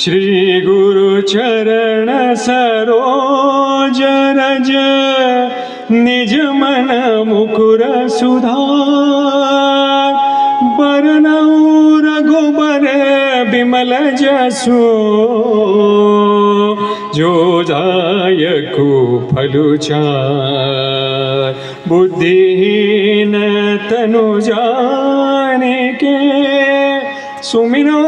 श्री गुरु चरण सरोज रज, निज मन मुकुर सुधार। बरनऊ रघुबर बिमल जसो, जो जायकु फलु चार। बुद्धिहीन तनु जानिके सुमिरो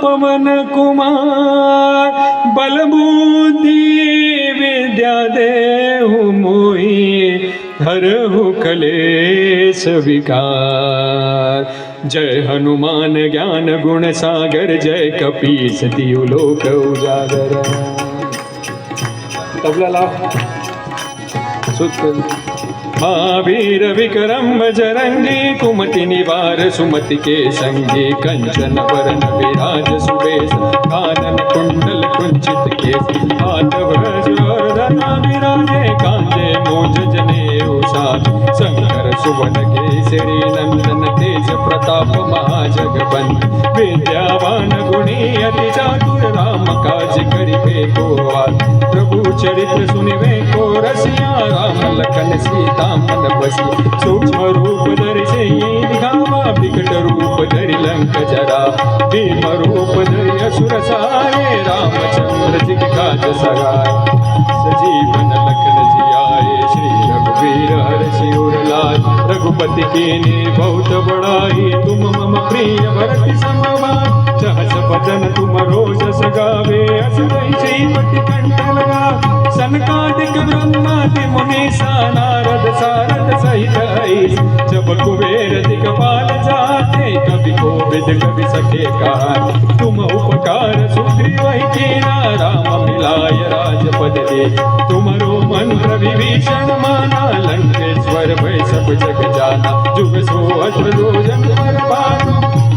पवन कुमार बल विद्या देहु मोहि हरहु कलेश विकार। जय हनुमान ज्ञान गुण सागर, जय कपीस तियु लोक उजागर। तबला सुत महावीर विक्रम बजरंगी, कुमति निवार सुमति के संगी कंचन वरण विराज सुबेश कानन कुंडल कुंचित के हाथ वज्रधना विराजे कांधे मोज जने उषाद शंकर सुवन केसरी नंदन तेज प्रताप महाजगबंद, विद्यावान गुणी अति चातुर राम काज करिबे को। प्रभु चरित्र सुनिबे को रसिया, राम लखन सीता मन बसी सूक्ष्म रूप धरि सिंह दिखावा, विकट रूप धरि लंक जरा। भीम रूप धरि असुर सहारे रामचंद्र जी काज सगाय सजीवन लखन जियाए, श्री रघुवीर हर शिवर लाल रघुपति कीने बहुत बड़ाई तुम मम प्रिय भरत समवाय सहस बदन तुम रोज सगावे असुरई श्रीपति कंठ लगा सनकादिक ब्रह्मादि मुनीसा नारद सारद सहित ऐस जब कुबेर दिगपाल जाते कवि कोविद कवि सके कहानी तुम उपकार सुग्रीव कीना राम मिलाय राजपद दे तुमरो मंत्र विभीषण माना लंकेश्वर भय सब जग जाना जुग सो अश्वरोजन पर भानु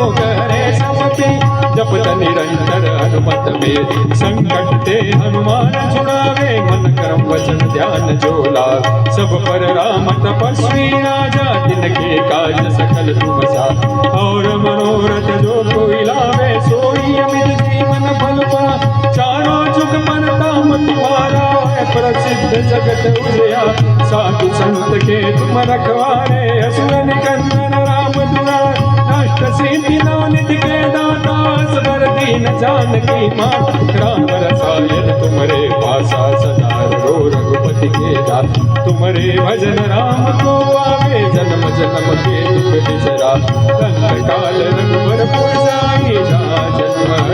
नासे रोग हरे जपत निरंतर हनुमत मेरे। संकट ते हनुमान छुड़ावे, मन कर्म वचन ध्यान जोला। सब पर राम तपस्वी राजा जिनके काज सकल तुम सा और मनोरथ जो कोई लावे, सोई अमित जीवन फल पा चारों जुग पर काम तुम्हारा है, प्रसिद्ध जगत उजया। साधु संत के तुम रखवारे, असुर निकंदन दीन जानकी माँ, राम रसायन तुमरे पासा सदा रो रघुपति के दात तुम्हारे भजन राम को आवे, जन्म जन्म के दुख बिसरा। काल रघुबर पुर जाई जन्म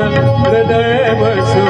लखन सीता सहित हृदय बसो